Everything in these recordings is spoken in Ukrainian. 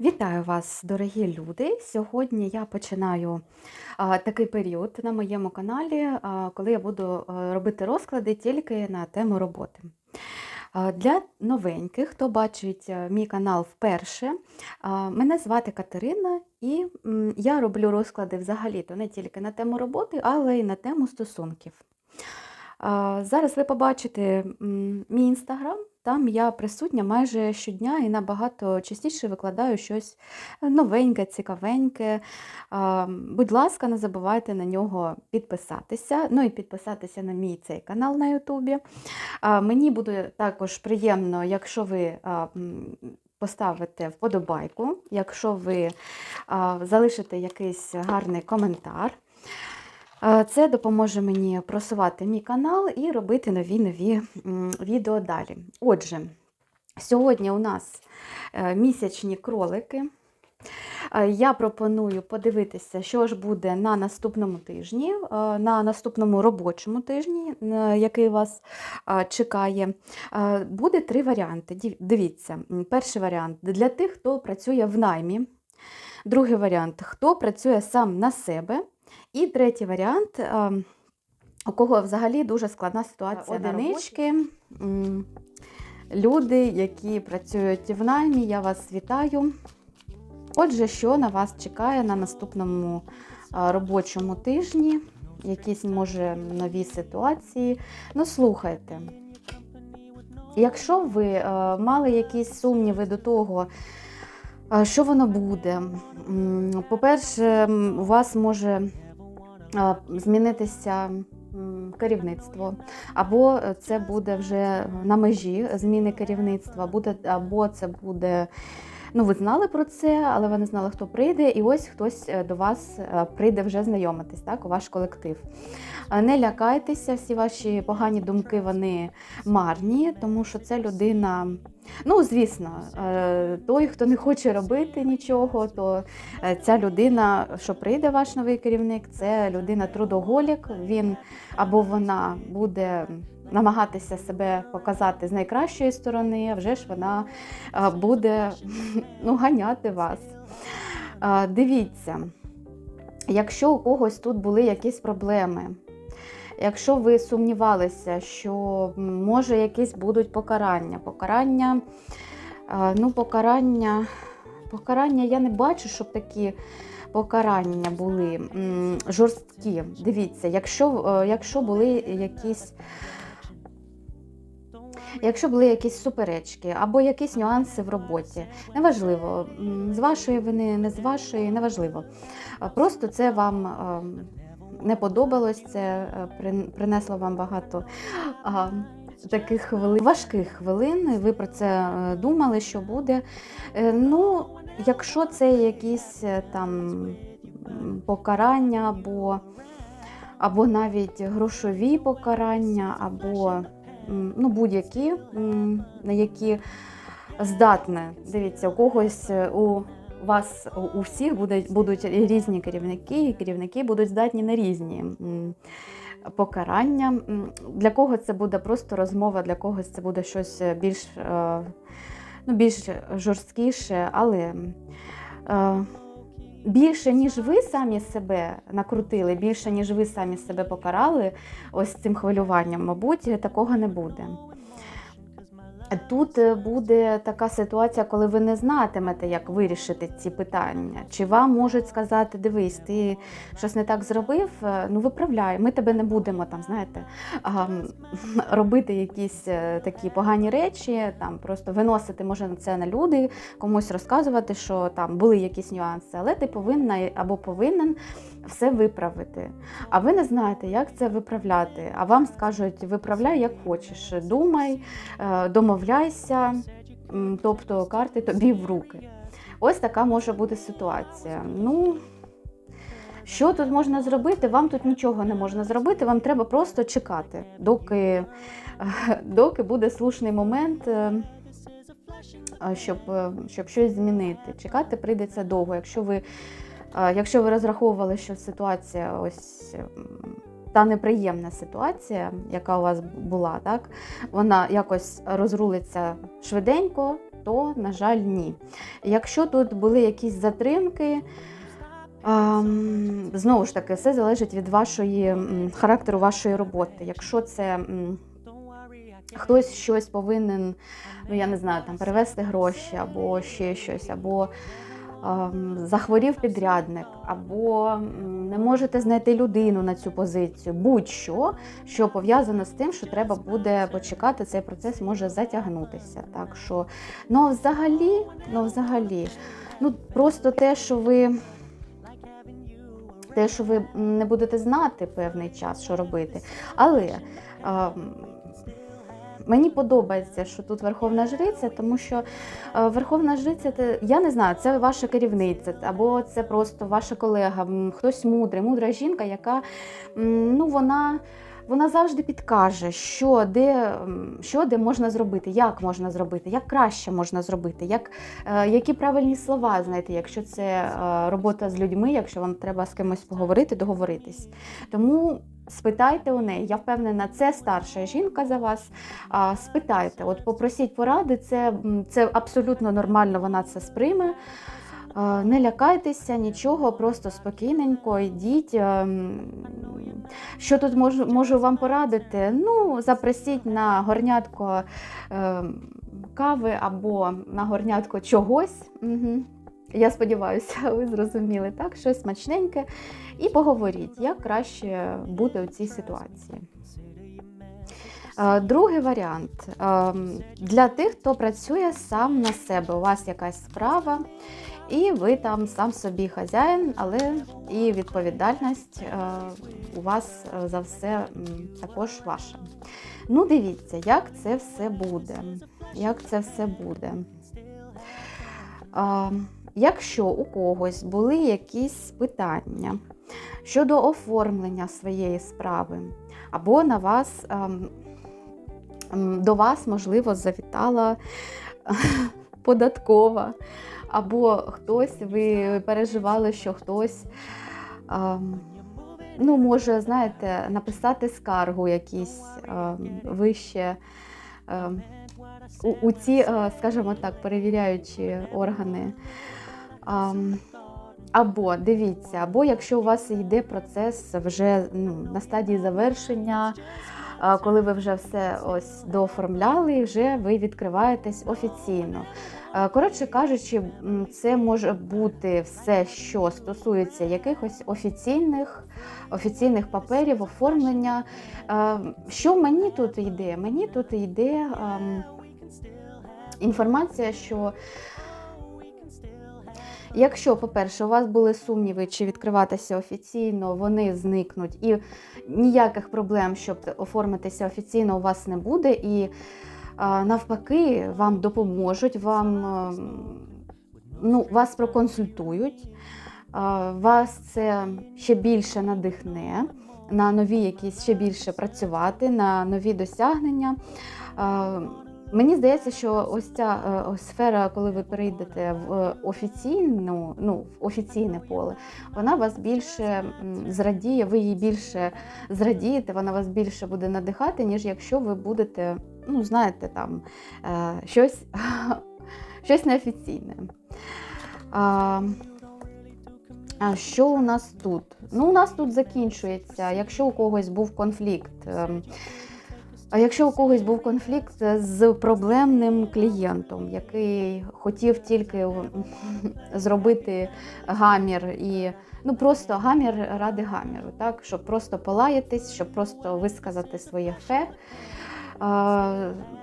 Вітаю вас, дорогі люди! Сьогодні я починаю такий період на моєму каналі, коли я буду робити розклади тільки на тему роботи. Для новеньких, хто бачить мій канал вперше, мене звати Катерина, і я роблю розклади взагалі-то не тільки на тему роботи, але й на тему стосунків. Зараз ви побачите мій інстаграм. Там я присутня майже щодня і набагато частіше викладаю щось новеньке, цікавеньке. Будь ласка, не забувайте на нього підписатися. Ну і підписатися на мій цей канал на Ютубі. Мені буде також приємно, якщо ви поставите вподобайку, якщо ви а, залишите якийсь гарний коментар. Це допоможе мені просувати мій канал і робити нові нові відео далі. Отже, сьогодні у нас е, місячні кролики. Е, Я пропоную подивитися, що ж буде на наступному тижні, е, на наступному робочому тижні, який вас чекає. Буде три варіанти. Дивіться, перший варіант для тих, хто працює в наймі. Другий варіант хто працює сам на себе. І третій варіант, е, у кого взагалі дуже складна ситуація. Одинички, люди, які працюють в наймі, я вас вітаю. Отже, що на вас чекає на наступному е, робочому тижні? Якісь, може, нові ситуації. Ну, слухайте. Якщо ви е, мали якісь сумніви до того, що воно буде, по-перше, у вас може змінитися керівництво, або це буде вже на межі зміни керівництва, або це буде. Ну, ви знали про це, але ви не знали, хто прийде, і ось хтось е, до вас е, прийде вже знайомитись, так, у ваш колектив. Е, Не лякайтеся, всі ваші погані думки вони марні, тому що це людина. Ну, звісно, той, хто не хоче робити нічого, то ця людина, що прийде ваш новий керівник, це людина трудоголік. Він або вона буде намагатися себе показати з найкращої сторони, а вже ж вона буде ну, ганяти вас. Дивіться, якщо у когось тут були якісь проблеми, якщо ви сумнівалися, що може якісь будуть покарання, покарання, ну, покарання, покарання я не бачу, щоб такі. Покарання були жорсткі. Дивіться, якщо, е, якщо були якісь Якщо були якісь суперечки або якісь нюанси в роботі, неважливо, з вашої вини, не з вашої, неважливо. Просто це вам ем, не подобалось, це е, принесло вам багато таких хвилин, важких хвилин. Ви про це е, думали, що буде. Е, Ну, якщо це якісь е, там покарання або, або навіть грошові покарання, або ну, будь-які, на які здатне. Дивіться, у когось е, у вас у- всіх будуть, будуть різні керівники, і керівники будуть здатні на різні. Покарання. Для кого це буде просто розмова, для когось це буде щось е, більш, е, ну, більш жорсткіше, але більше, ніж ви самі себе накрутили, більше, ніж ви самі себе покарали ось цим хвилюванням, мабуть, такого не буде. Тут е, буде така ситуація, коли ви не знатимете, як вирішити ці питання. Чи вам можуть сказати, дивись, ти щось не так зробив, е, ну виправляй, ми тебе не будемо там, знаєте, робити якісь е, такі погані речі, там просто виносити може це на люди, комусь розказувати, що там були якісь нюанси, але ти повинна або повинен все виправити. А ви не знаєте, як це виправляти. А вам скажуть, виправляй як хочеш, думай, е, домовляйся, м, тобто карти тобі в руки. Ось така може бути ситуація. Ну, що тут можна зробити? Вам тут нічого не можна зробити, вам треба просто чекати, доки, доки буде слушний момент. е, Щоб, е, щоб щось змінити. Чекати прийдеться довго. Якщо ви, якщо ви розраховували, що ситуація ось та неприємна ситуація, яка у вас була, так, вона якось розрулиться швиденько, то, на жаль, ні. Якщо тут були якісь затримки, знову ж таки, все залежить від вашої характеру вашої роботи. Якщо це хтось щось повинен, ну я не знаю, там перевести гроші або ще щось, або захворів підрядник, або не можете знайти людину на цю позицію, будь-що, що пов'язано з тим, що треба буде почекати, цей процес може затягнутися. Так що, ну взагалі, ну взагалі, ну просто те, що ви. Те, що ви не будете знати певний час, що робити. Але Мені подобається, що тут Верховна Жриця, тому що е, Верховна Жриця, це, я не знаю, це ваша керівниця, або це просто ваша колега, хтось мудрий, мудра жінка, яка ну, вона, вона завжди підкаже, що де, що де можна зробити, як можна зробити, як краще можна зробити, як, е, які правильні слова знайти, якщо це е, робота з людьми, якщо вам треба з кимось поговорити, договоритись. Тому спитайте у неї, я впевнена, це старша жінка за вас. А, Спитайте, от попросіть поради, це, це абсолютно нормально, вона це сприйме. Не лякайтеся, нічого, просто спокійненько йдіть. Що тут можу, можу вам порадити? Ну, запросіть на горнятко ем, кави або на горнятко чогось. Угу. Я сподіваюся, ви зрозуміли так, щось смачненьке. І поговоріть, як краще бути у цій ситуації. Е, Другий варіант Е, для тих, хто працює сам на себе. У вас якась справа, і ви там сам собі хазяїн, але і відповідальність е, у вас за все також ваша. Ну, дивіться, як це все буде. Як це все буде. Якщо у когось були якісь питання щодо оформлення своєї справи, або на вас ем, ем, до вас, можливо, завітала податкова, або хтось, ви переживали, що хтось ем, ну, може, знаєте, написати скаргу якісь вище. у, у ці, е, скажімо так, перевіряючі органи. Або дивіться, або якщо у вас йде процес вже ну, на стадії завершення, коли ви вже все ось дооформляли, вже ви відкриваєтесь офіційно. Коротше кажучи, це може бути все, що стосується якихось офіційних, офіційних паперів, оформлення. Що мені тут йде? Мені тут йде інформація, що Якщо, по-перше, у вас були сумніви, чи відкриватися офіційно, вони зникнуть, і ніяких проблем, щоб оформитися офіційно, у вас не буде. І навпаки, вам допоможуть, вам ну, вас проконсультують, вас це ще більше надихне на нові якісь ще більше працювати, на нові досягнення. Мені здається, що ось ця е, ось сфера, коли ви перейдете в офіційну, ну в офіційне поле, вона вас більше зрадіє, ви її більше зрадієте, вона вас більше буде надихати, ніж якщо ви будете, ну знаєте, там е, щось, щось неофіційне. А, а що у нас тут? Ну, у нас тут закінчується, якщо у когось був конфлікт. А якщо у когось був конфлікт з проблемним клієнтом, який хотів тільки зробити гамір і ну просто гамір ради гаміру, так щоб просто полаятись, щоб просто висказати своє фе.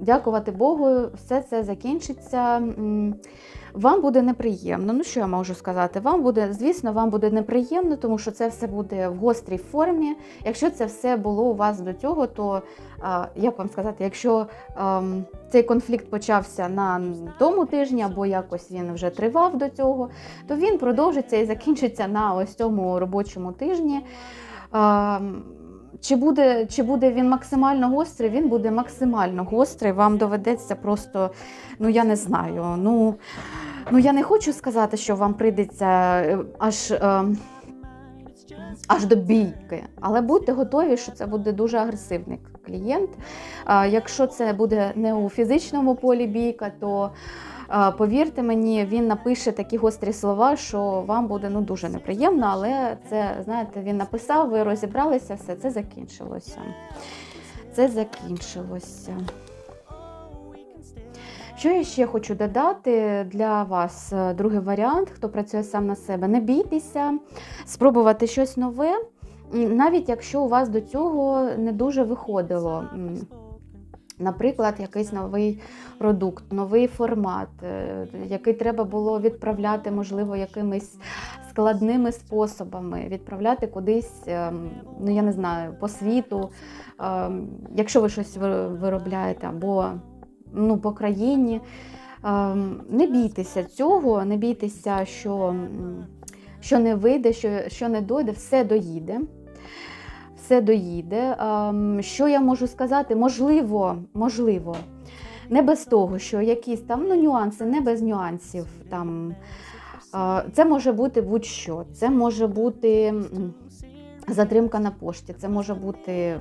Дякувати Богу, все це закінчиться. Вам буде неприємно. Ну що я можу сказати? Вам буде, звісно, вам буде неприємно, тому що це все буде в гострій формі. Якщо це все було у вас до цього, то як вам сказати, якщо ем, цей конфлікт почався на тому тижні, або якось він вже тривав до цього, то він продовжиться і закінчиться на ось цьому робочому тижні. Чи буде, чи буде він максимально гострий? Він буде максимально гострий. Вам доведеться просто, ну я не знаю. Ну, ну я не хочу сказати, що вам прийдеться е, аж. Е, аж до бійки. Але будьте готові, що це буде дуже агресивний клієнт. Якщо це буде не у фізичному полі бійка, то повірте мені, він напише такі гострі слова, що вам буде ну, дуже неприємно, але це, знаєте, він написав, ви розібралися, все, це закінчилося. Це закінчилося. Що я ще хочу додати для вас? е, Другий варіант, хто працює сам на себе. Не бійтеся спробувати щось нове, навіть якщо у вас до цього не дуже виходило. Наприклад, якийсь новий продукт, новий формат, е, який треба було відправляти, можливо, якимись складними способами, відправляти кудись, ем, ну я не знаю, по світу, ем, якщо ви щось виробляєте, або ну, по країні. Ем, Не бійтеся цього, не бійтеся, що, що не вийде, що, що не дойде, все доїде. Все доїде. Ем, Що я можу сказати? Можливо, можливо, не без того, що якісь там ну, нюанси, не без нюансів. Там, е, це може бути будь-що. Це може бути затримка на пошті, це може бути. е,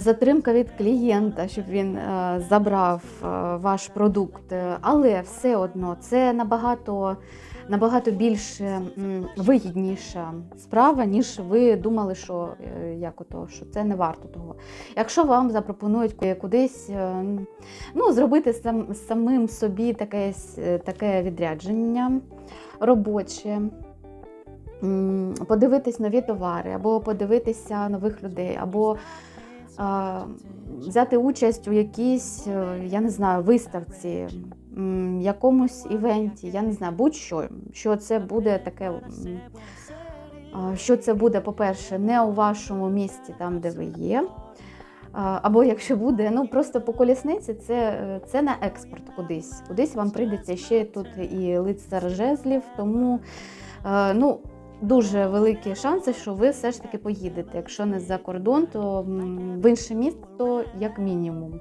Затримка від клієнта, щоб він е, забрав ваш продукт, але все одно це набагато, набагато більш вигідніша справа, ніж ви думали, що, е, як ото, що це не варто того. Якщо вам запропонують кудись е, ну, зробити сам, самим собі таке, таке відрядження робоче. Подивитись нові товари, або подивитися нових людей, або а, взяти участь у якійсь, е, я не знаю, виставці, якомусь івенті, я не знаю, будь-що, що це буде таке. Що це буде, по-перше, не у вашому місті, там, де ви є. Або якщо буде, ну просто по колісниці, це, це на експорт кудись. Кудись вам прийдеться ще тут і лицар жезлів, тому ну, дуже великі шанси, що ви все ж таки поїдете. Якщо не за кордон, то в інше місто, як мінімум.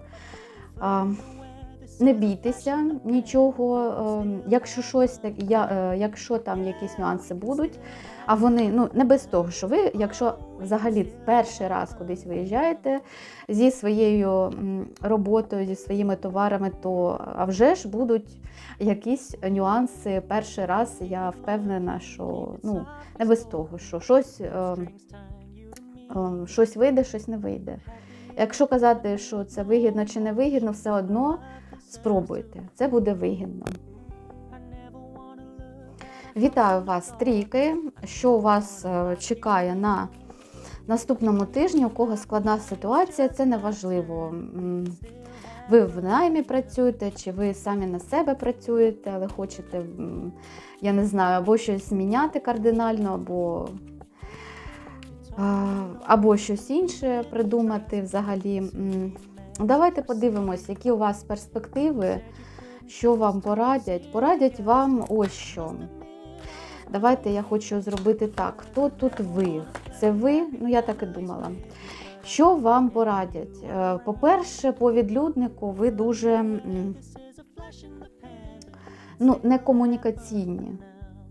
Не бійтеся нічого. е, Якщо щось я, е, якщо там якісь нюанси будуть, а вони ну не без того, що ви, якщо взагалі перший раз кудись виїжджаєте зі своєю роботою, зі своїми товарами, то а вже ж будуть якісь нюанси. Перший раз я впевнена, що ну не без того, що щось, е, е, щось вийде, щось не вийде. Якщо казати, що це вигідно чи не вигідно, все одно спробуйте, це буде вигідно. Вітаю вас, трійки. Що вас е, чекає на наступному тижні? У кого складна ситуація, це не важливо. Ви в наймі працюєте, чи ви самі на себе працюєте, але хочете, я не знаю, або щось зміняти кардинально, або, або щось інше придумати взагалі. Давайте подивимось, які у вас перспективи, що вам порадять. Порадять вам ось що. Давайте я хочу зробити так. Хто тут ви? Це ви? Ну, я так і думала. Що вам порадять? Е, По-перше, по відлюднику ви дуже ну, не комунікаційні.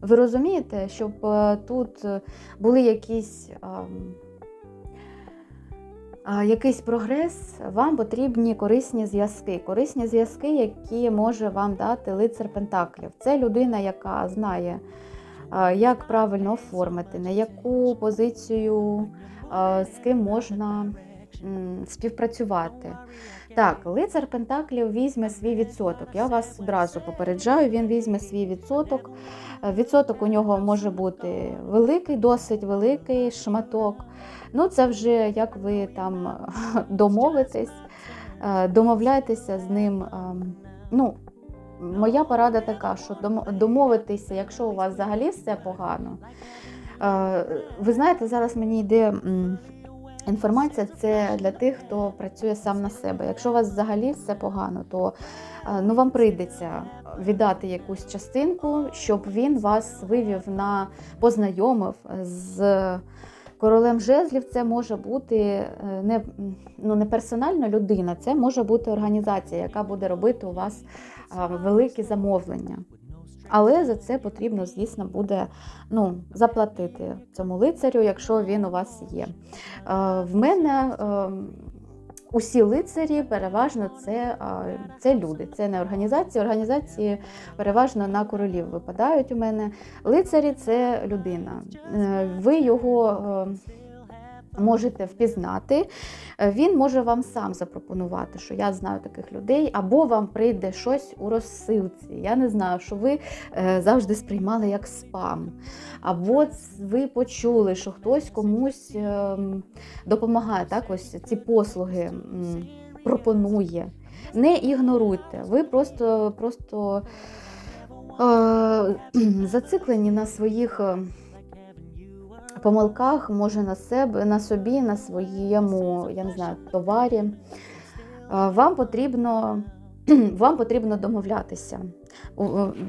Ви розумієте, щоб е, тут були якісь. Якийсь прогрес, вам потрібні корисні зв'язки. Корисні зв'язки, які може вам дати лицар Пентаклів. Це людина, яка знає, як правильно оформити, на яку позицію з ким можна співпрацювати. Так, лицар Пентаклів візьме свій відсоток. Я вас одразу попереджаю, він візьме свій відсоток. Е, Відсоток у нього може бути великий, досить великий шматок. Ну, це вже як ви там домовитесь, е, домовляйтеся з ним. ем, Ну, моя порада така, що дом- домовитися, якщо у вас взагалі все погано. Е, Ви знаєте, зараз мені йде інформація, це для тих, хто працює сам на себе. Якщо у вас взагалі все погано, то е, ну, вам прийдеться віддати якусь частинку, щоб він вас вивів на познайомив з. Королем жезлів це може бути е, не, ну, не персональна людина, це може бути організація, яка буде робити у вас великі замовлення. Але за це потрібно, звісно, буде ну, заплатити цьому лицарю, якщо він у вас є. Е, В мене е, усі лицарі переважно це, е, це люди, це не організації. Організації переважно на королів випадають у мене. Лицарі це людина. Е, Ви його е, можете впізнати. Е, Він може вам сам запропонувати, що я знаю таких людей, або вам прийде щось у розсилці. Я не знаю, що ви е, завжди сприймали як спам. Або ви почули, що хтось комусь ем, допомагає, так, ось ці послуги пропонує. Не ігноруйте, ви просто, просто е, зациклені на своїх. Помилках, може на себе, на собі, на своєму, я не знаю, товарі. Вам потрібно, вам потрібно домовлятися.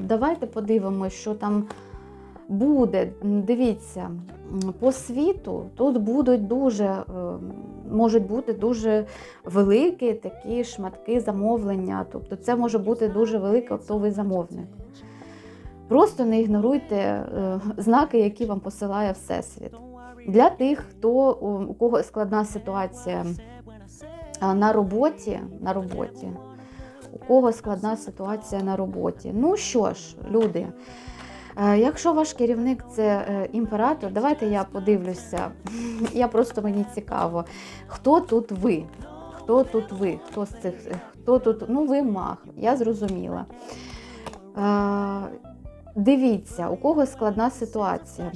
Давайте подивимося, що там буде. Дивіться, по світу тут будуть дуже, е, можуть бути дуже великі такі шматки замовлення. Тобто це може бути дуже великий оптовий замовник. Просто не ігноруйте е, знаки, які вам посилає Всесвіт. Для тих, хто у кого складна ситуація на роботі, на роботі, у кого складна ситуація на роботі. Ну що ж, люди, е, якщо ваш керівник це е, імператор, давайте я подивлюся. Я просто мені цікаво, хто тут ви? Хто тут ви? Хто з цих хто тут? Ну, ви маг, я зрозуміла. Дивіться, у кого складна ситуація.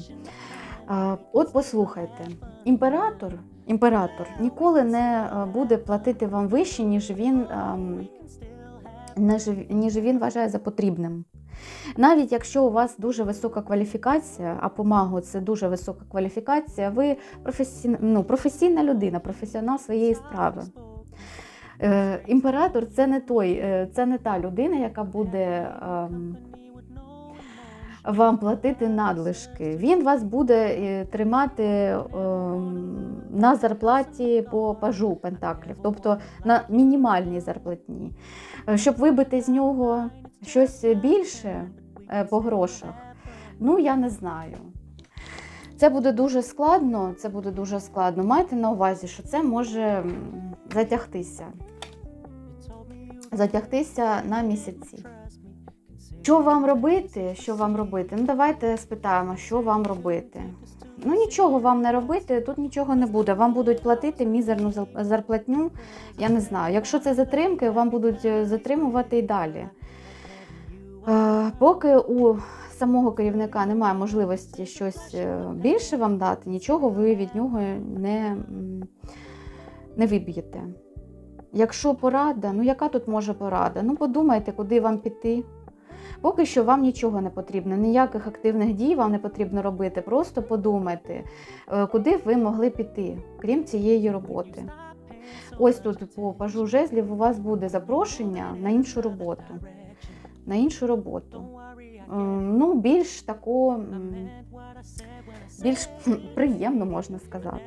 От послухайте, імператор, імператор ніколи не е, буде платити вам вище, ніж він, ем, ніж, він вважає за потрібним. Навіть якщо у вас дуже висока кваліфікація, а по магу це дуже висока кваліфікація, ви професійна, ну, професійна людина, професіонал своєї справи. Е, імператор це не той, е, це не та людина, яка буде. Вам платити надлишки. Він вас буде е, тримати ем, на зарплаті по пажу пентаклів, тобто на мінімальній зарплатні. Е, Щоб вибити з нього щось більше е, по грошах, ну я не знаю. Це буде дуже складно, це буде дуже складно. Майте на увазі, що це може затягтися. Затягтися на місяці. Що вам робити? Що вам робити? Ну давайте спитаємо, що вам робити. Ну нічого вам не робити, тут нічого не буде. Вам будуть платити мізерну зарплатню. Я не знаю. Якщо це затримки, вам будуть е, затримувати і далі. Е, Поки у самого керівника немає можливості щось е, більше вам дати, нічого ви від нього не, не виб'єте. Якщо порада, ну яка тут може порада? Ну подумайте, куди вам піти. Поки що вам нічого не потрібно, ніяких активних дій вам не потрібно робити. Просто подумайте, е, куди ви могли піти, крім цієї роботи. Ось тут по пажу жезлів у вас буде запрошення на іншу роботу. На іншу роботу. Ем, Ну, більш таку, більш приємно можна сказати.